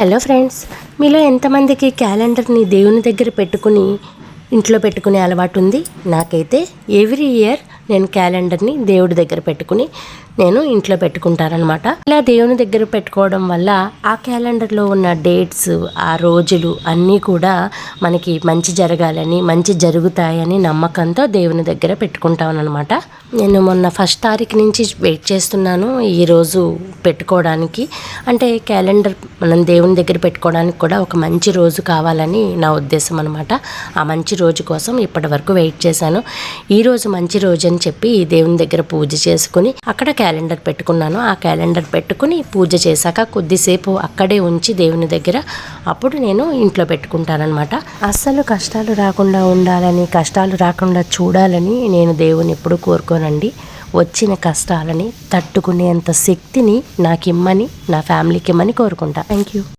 Hello friends మీలో ఎంతమందికి క్యాలెండర్ని దేవుని దగ్గర పెట్టుకుని ఇంట్లో పెట్టుకునే అలవాటు ఉంది? నాకైతే ఎవ్రీ ఇయర్ నేను క్యాలెండర్ని దేవుడి దగ్గర పెట్టుకుని నేను ఇంట్లో పెట్టుకుంటారనమాట ఇలా దేవుని దగ్గర పెట్టుకోవడం వల్ల ఆ క్యాలెండర్లో ఉన్న డేట్స్ ఆ రోజులు అన్నీ కూడా మనకి మంచి జరగాలని మంచి జరుగుతాయని నమ్మకంతో దేవుని దగ్గర పెట్టుకుంటాను అనమాట నేను మొన్న ఫస్ట్ తారీఖు నుంచి వెయిట్ చేస్తున్నాను ఈరోజు పెట్టుకోవడానికి. అంటే క్యాలెండర్ మనం దేవుని దగ్గర పెట్టుకోవడానికి కూడా ఒక మంచి రోజు కావాలని నా ఉద్దేశం అనమాట ఆ మంచి రోజు కోసం ఇప్పటి వరకు వెయిట్ చేశాను. ఈ రోజు మంచి రోజు అని అని చెప్పి దేవుని దగ్గర పూజ చేసుకుని అక్కడ క్యాలెండర్ పెట్టుకున్నాను. ఆ క్యాలెండర్ పెట్టుకుని పూజ చేశాక కొద్దిసేపు అక్కడే ఉంచి దేవుని దగ్గర అప్పుడు నేను ఇంట్లో పెట్టుకుంటానమాట అస్సలు కష్టాలు రాకుండా ఉండాలని కష్టాలు రాకుండా చూడాలని నేను దేవుని ఎప్పుడు కోరుకోనండి. వచ్చిన కష్టాలని తట్టుకునేంత శక్తిని నాకు ఇమ్మని నా ఫ్యామిలీకి ఇమ్మని కోరుకుంటా. Thank you